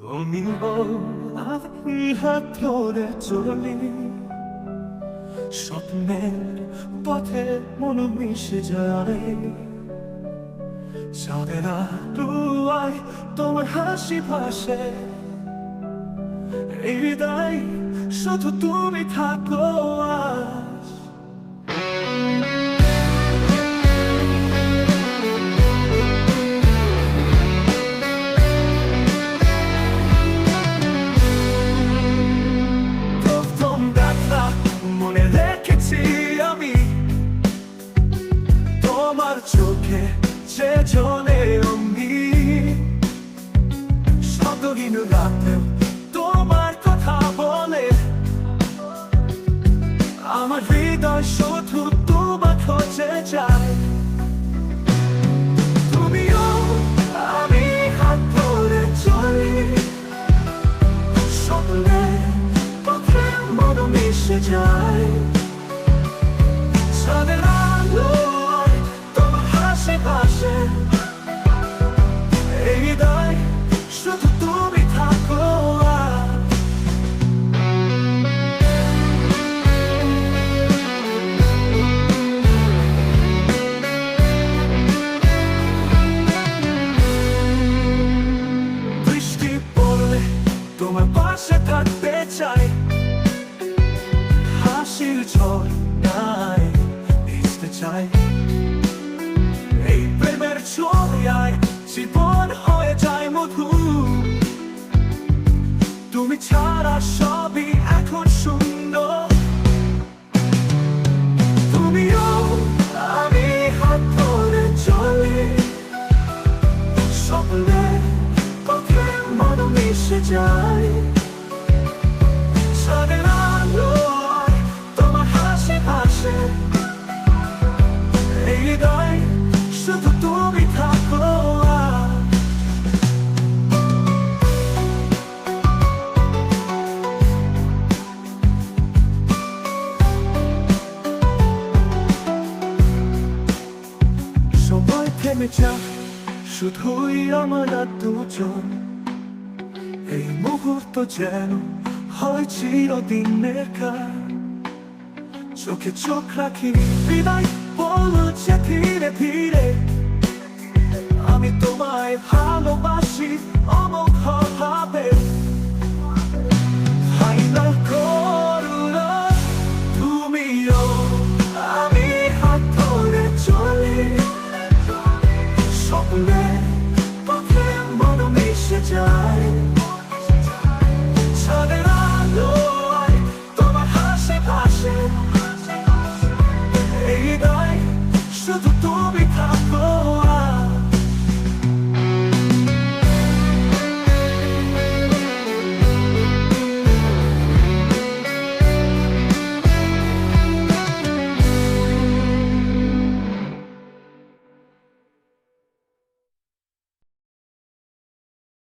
তুমি ধরে চলি স্বপ্নের পথে মন মিশে যায়। চাঁদের আলোয় তোমার হাসি ভাসে। হৃদয়, শুধু তুমি থাকো আজ তোমার চোখে যে জলে অমনি। শব্দহীন রাতে তোমার কথা বলে। আমার হৃদয় শুধু তোমার খোঁজে যায় হাসির ঝড় নাই ভিজতে চাই এই প্রেমের ছড়ায় জীবন হয়ে যায় মধু তুমি ছাড়া সবই এখন সুন্দর তুমিও আমি হাত ধরে চলি স্বপ্নে পথে মন মিশে যায় যাক শুধুই আমার দুজন এই মুহূর্ত যেন হয় চিরদিনের কাজ চোখে চোখ রাখি, বিদায় বলছে ধীরে ধীরে। আমি তোমায় ভালোবাসি অমোঘ করে, পথে মন মিশে যায়। ছাদের আলোয় তোমার হাসে ভাসে। এই দায় শুধু তুমি থাকো।